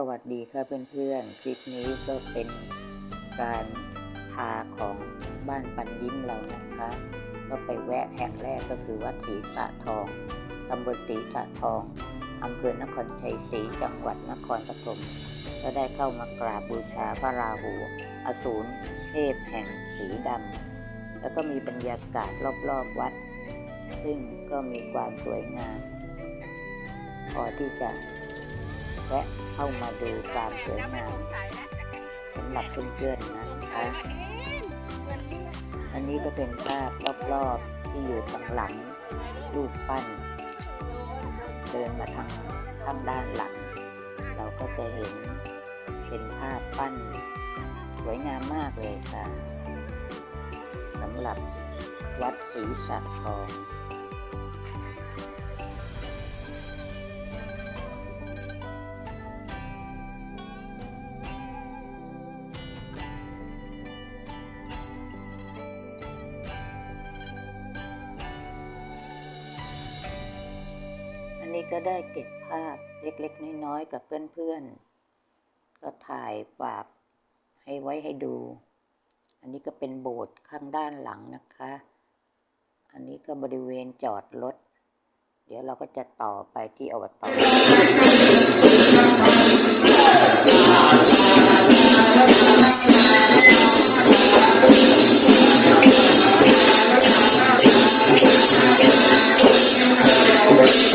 สวัสดีค่ะเพื่อนๆ คลิปนี้ก็เป็นการพาของบ้านปันยิ้มเรานะคะ ก็ไปแวะแห่งแรกก็คือวัดศรีสะทองตำบลศรีสะทองอำเภอนครชัยศรีจังหวัดนครปฐมก็ได้เข้ามากราบบูชาพระราหู อสูรเทพแห่งสีดำแล้วก็มีบรรยากาศรอบๆวัด ซึ่งก็มีความสวยงาม พอที่จะ แวะเข้ามาดูความสวยงามสำหรับเพื่อนๆนะคะอันนี้ก็เป็นภาพรอบๆที่อยู่ทางหลังรูปปั้น เดินมาทางข้างด้านหลัง เราก็จะเห็นเป็นภาพปั้น สวยงามมากเลยค่ะสำหรับวัดศรีสักทอง ก็ได้เก็บภาพเล็กๆ น้อยๆ กับเพื่อนๆ ก็ถ่ายฝากให้ไว้ให้ดู อันนี้ก็เป็นโบสถ์ข้างด้านหลังนะคะ อันนี้ก็บริเวณจอดรถ เดี๋ยวเราก็จะต่อไปที่อบตนิ้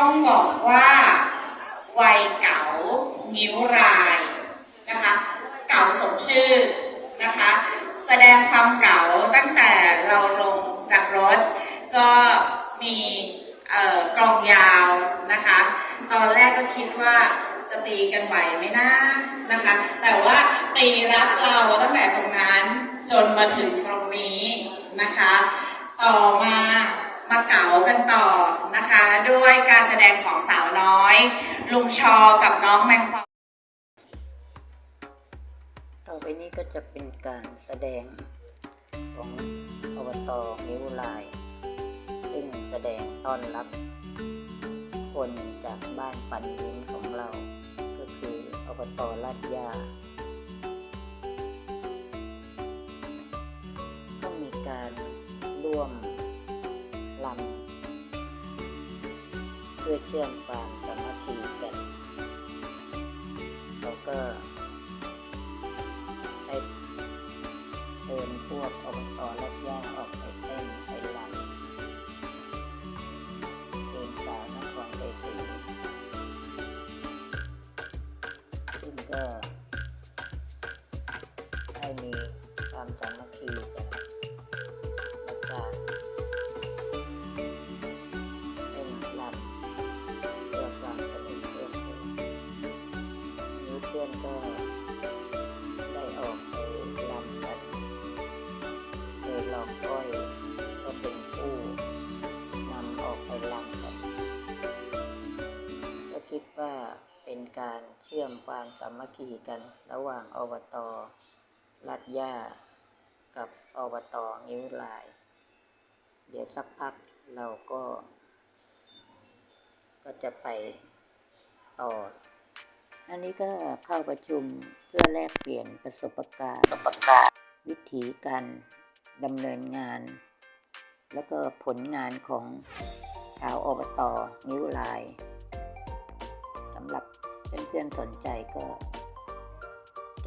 ต้องบอกว่าวัยเก๋างิ้วรายนะคะเก๋าสมชื่อนะคะแสดงความเก๋าตั้งแต่เราลงจากรถ ก็มีเอ่อกลองยาวนะคะ ตอนแรกก็คิดว่าจะตีกันไหวไหมนะนะคะ แต่ว่าตีรัดเราตั้งแต่ตรงนั้นจนมาถึงตรงนี้นะคะ ต่อมาเก๋ากันต่อนะคะ ด้วยการแสดงของสาวน้อย ลุงชอกับน้องแมงปอต่อไปนี้ก็จะเป็นการแสดงของอบตนิ้วลาย ซึ่งแสดงต้อนรับ คนจากบ้านปันยิ้มของเรา ก็คืออบตลาดยาก็มีการร่วมลำเพื่อเชื่อมความ ก็ให้มีความสามัคคีกัน ความสามัคคีกัน ระหว่างอบตลาดย่ากับอบตนิ้วลาย เดี๋ยวสักพักเราก็ ก็จะไปต่อ อันนี้ก็เข้าประชุมเพื่อแลกเปลี่ยนประสบการณ์วิธีการดำเนินงาน แล้วก็ผลงานของชาวอบตนิ้วลายสำหรับ เพื่อนๆสนใจก็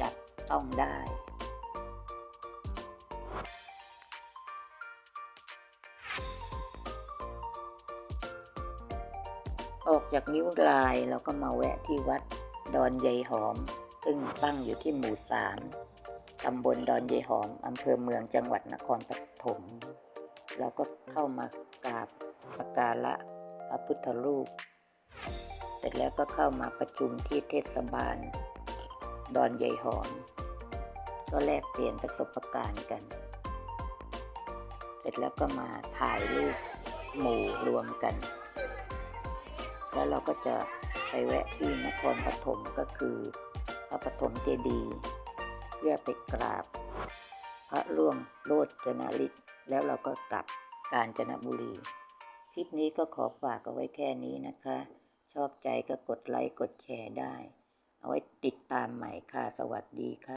จับต้องได้ออกจากนิ้วลายเราก็มาแวะที่วัดดอนใยหอม ซึ่งตั้งอยู่ที่หมู่สามตำบลดอนใยหอมอำเภอเมืองจังหวัดนครปฐมเราก็เข้ามากราบสักการะพระพุทธรูป ร็จแล้วก็เข้ามาประชุมที่เทศบาล ดอนยายหอม ก็แลกเปลี่ยนประสบการณ์กัน เสร็จแล้วก็มาถ่ายรูปหมู่รวมกัน แล้วเราก็จะไปแวะที่นครปฐมก็คือพระปฐมเจดีย์เพื่อไปกราบ พระร่วงโลดจนาริศแล้วเราก็กลับกาญจนบุรี คลิปนี้ก็ขอฝากเอาไว้แค่นี้นะคะ ชอบใจก็กดไลค์กดแชร์ได้ เอาไว้ติดตามใหม่ค่ะ สวัสดีค่ะ